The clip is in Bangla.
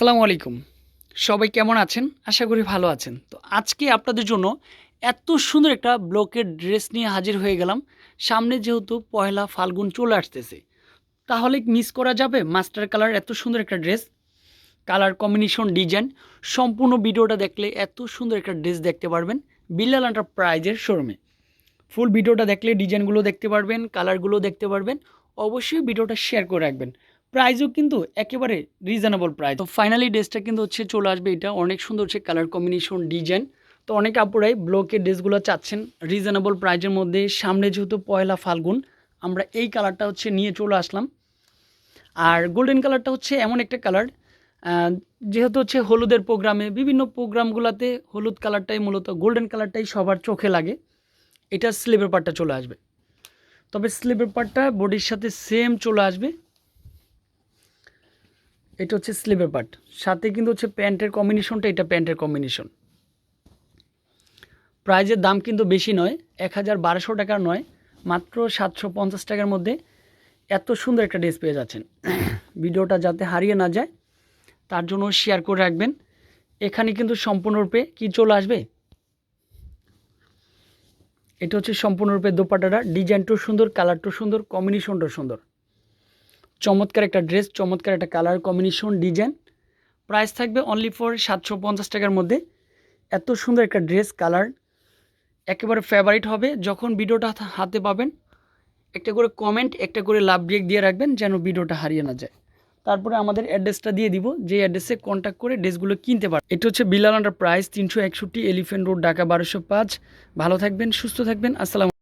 আসসালামু আলাইকুম। সবাই কেমন আছেন? আশা করি ভালো আছেন। তো আজকে আপনাদের জন্য এত সুন্দর একটা ব্লকের ড্রেস নিয়ে হাজির হয়ে গেলাম। সামনে যেহেতু পয়লা ফাল্গুন চলে আসতেছে। তাহলে মিস করা যাবে মাস্টার কালার এত সুন্দর একটা ড্রেস। কালার কম্বিনেশন ডিজাইন সম্পূর্ণ ভিডিওটা দেখলে এত সুন্দর একটা ড্রেস দেখতে পারবেন বিল্লাল প্রাইজের শোরুমে ফুল ভিডিওটা দেখলে ডিজাইনগুলো দেখতে পারবেন কালারগুলো দেখতে পারবেন। অবশ্যই ভিডিওটা শেয়ার করে রাখবেন। প্রাইসও কিন্তু একেবারে রিজনেবল প্রাইস তো ফাইনালি ড্রেসটা কিন্তু হচ্ছে চলে আসবে এটা। অনেক সুন্দর হচ্ছে কালার কম্বিনেশন ডিজাইন তো অনেক আপুরাই ব্লকের ড্রেসগুলো চাচ্ছেন রিজনেবল প্রাইজের মধ্যে। সামনে যেহেতু পয়লা ফাল্গুন, আমরা এই কালারটা হচ্ছে নিয়ে চলে আসলাম। আর গোল্ডেন কালারটা হচ্ছে এমন একটা কালার যেহেতু হচ্ছে হলুদের প্রোগ্রামে, বিভিন্ন প্রোগ্রামগুলোতে হলুদ কালারটাই মূলত গোল্ডেন কালারটাই সবার চোখে লাগে। এটা স্লিভের পার্টটা চলে আসবে। তবে স্লিভের পার্টটা বডির সাথে সেম চলে আসবে। এটা হচ্ছে স্লিভের পার্ট সাথে কিন্তু হচ্ছে প্যান্টের কম্বিনেশনটা এটা প্যান্টের কম্বিনেশন প্রাইজের দাম কিন্তু বেশি নয় এক হাজার বারোশো টাকার নয়, মাত্র সাতশো পঞ্চাশ টাকার মধ্যে এত সুন্দর একটা ড্রেস পেয়ে যাচ্ছেন। ভিডিওটা যাতে হারিয়ে না যায়, তার জন্য শেয়ার করে রাখবেন। এখানে কিন্তু সম্পূর্ণরূপে কি চলে আসবে? এটা হচ্ছে সম্পূর্ণরূপে দোপাটাটা ডিজাইনটাও সুন্দর কালারটাও সুন্দর কম্বিনেশনটাও সুন্দর। চমৎকার একটা ড্রেস, চমৎকার একটা কালার কম্বিনেশন ডিজাইন প্রাইস থাকবে অনলি ফর সাতশো পঞ্চাশ টাকার মধ্যে। এত সুন্দর একটা ড্রেস কালার একেবারে ফেভারিট হবে। যখন ভিডিওটা হাতে পাবেন, একটা করে কমেন্ট একটা করে লাভ ব্রেক দিয়ে রাখবেন যেন ভিডিওটা হারিয়ে না যায়। তারপরে আমাদের অ্যাড্রেসটা দিয়ে দিব, যে অ্যাড্রেসে কন্ট্যাক্ট করে ড্রেসগুলো কিনতে পারেন এটা হচ্ছে বিলাল আন্ডার প্রাইস তিনশো একষট্টি এলিফেন্ট রোড ঢাকা বারোশো পাঁচ। ভালো থাকবেন, সুস্থ থাকবেন। আসসালাম